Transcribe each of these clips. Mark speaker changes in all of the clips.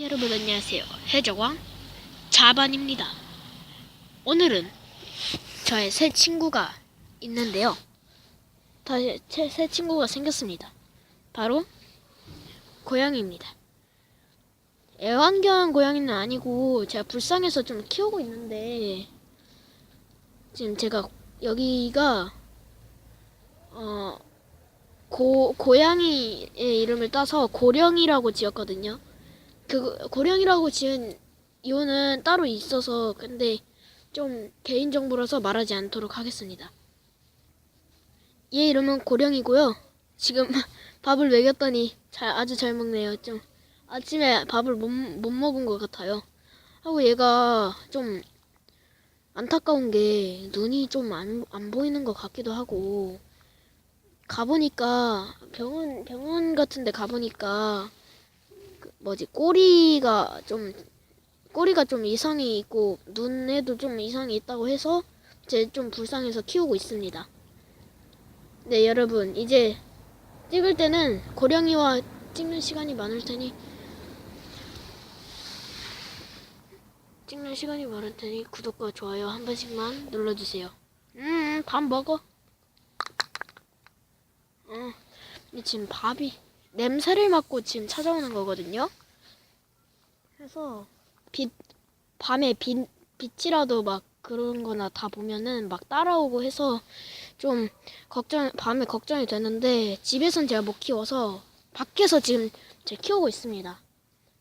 Speaker 1: 여러분 안녕하세요. 해적왕 자반입니다. 오늘은 저의 새 친구가 있는데요. 다시 새, 새 친구가 생겼습니다. 바로 고양이입니다. 애완견 고양이는 아니고 제가 불쌍해서 좀 키우고 있는데 지금 제가 여기가 어 고, 고양이의 이름을 따서 고령이라고 지었거든요. 그 고령이라고 지은 이유는 따로 있어서 근데 좀 개인 정보라서 말하지 않도록 하겠습니다. 얘 이름은 고령이고요. 지금 밥을 먹였더니 잘 아주 잘 먹네요. 좀 아침에 밥을 못, 못 먹은 것 같아요. 하고 얘가 좀 안타까운 게 눈이 좀 안 안 보이는 것 같기도 하고 가보니까 병원 병원 같은데 가보니까 그 뭐지 꼬리가 좀 꼬리가 좀 이상이 있고 눈에도 좀 이상이 있다고 해서 제 좀 불쌍해서 키우고 있습니다. 네 여러분 이제 찍을 때는 고령이와 찍는 시간이 많을 테니 찍는 시간이 많을 테니 구독과 좋아요 한 번씩만 눌러주세요. 음, 밥 먹어. 어, 지금 밥이 냄새를 맡고 지금 찾아오는 거거든요. 그래서 빛 밤에 빛 빛이라도 막 그런 거나 다 보면은 막 따라오고 해서 좀 걱정 밤에 걱정이 되는데 집에선 제가 못 키워서 밖에서 지금 제가 키우고 있습니다.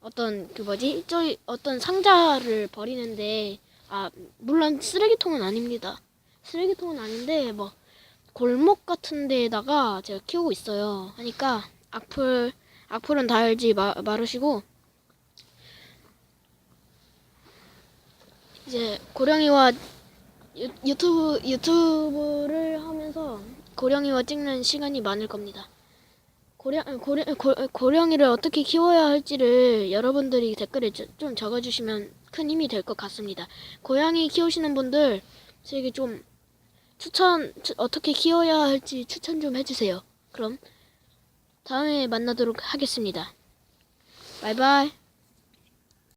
Speaker 1: 어떤 그 뭐지 저기 어떤 상자를 버리는데 아 물론 쓰레기통은 아닙니다. 쓰레기통은 아닌데 뭐 골목 같은 데에다가 제가 키우고 있어요. 하니까 악플 악플은 다 알지 마, 마르시고 이제 고령이와 유, 유튜브 유튜브를 하면서 고령이와 찍는 시간이 많을 겁니다. 고령 고령 고, 고령이를 어떻게 키워야 할지를 여러분들이 댓글에 저- 좀 적어주시면 큰 힘이 될 것 같습니다. 고양이 키우시는 분들 저에게 좀 추천 추- 어떻게 키워야 할지 추천 좀 해주세요. 그럼 다음에 만나도록 하겠습니다. 바이바이.